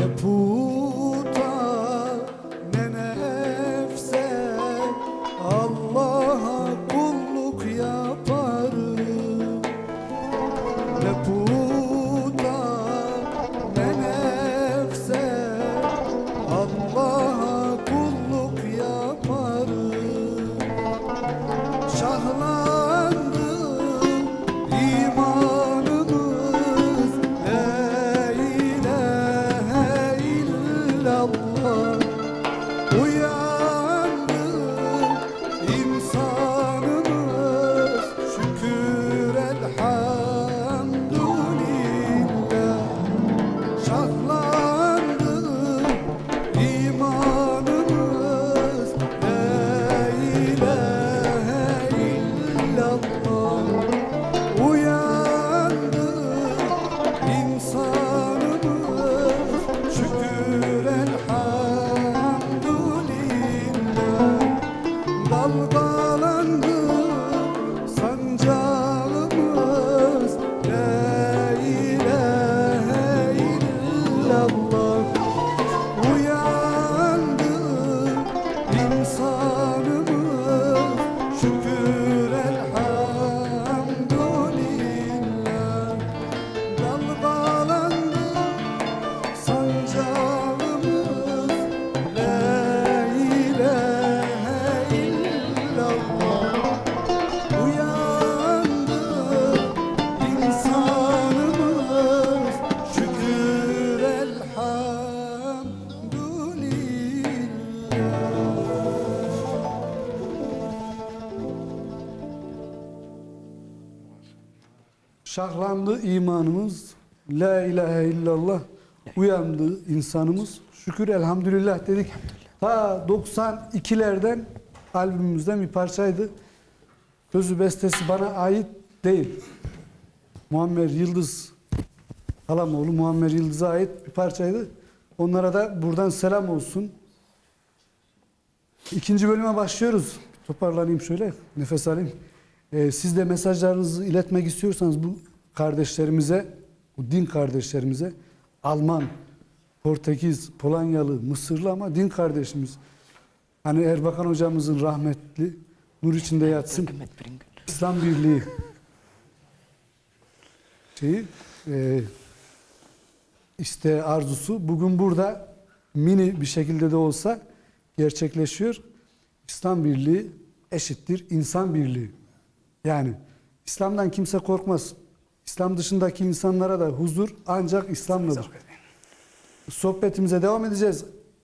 Ne puta ne nefse Allah'a kulluk yaparım Şahlandı imanımız La ilahe illallah Uyandı insanımız Şükür elhamdülillah dedik Ta 92'lerden albümümüzden bir parçaydı Sözü bestesi bana ait değil Muammer Yıldız Halamoğlu Muammer Yıldız'a ait bir parçaydı. Onlara da buradan selam olsun. İkinci bölüme başlıyoruz. Toparlanayım şöyle, nefes alayım. Ee, siz de mesajlarınızı iletmek istiyorsanız bu kardeşlerimize, bu din kardeşlerimize, Alman, Portekiz, Polonyalı, Mısırlı ama din kardeşimiz. Hani Erbakan hocamızın rahmetli, nur içinde yatsın. İslam Birliği şeyi, e, iste arzusu bugün burada mini bir şekilde de olsa gerçekleşiyor. İslam Birliği eşittir insan birliği. Yani İslam'dan kimse korkmaz. İslam dışındaki insanlara da huzur ancak İslam'ladır. Sohbetimize devam edeceğiz.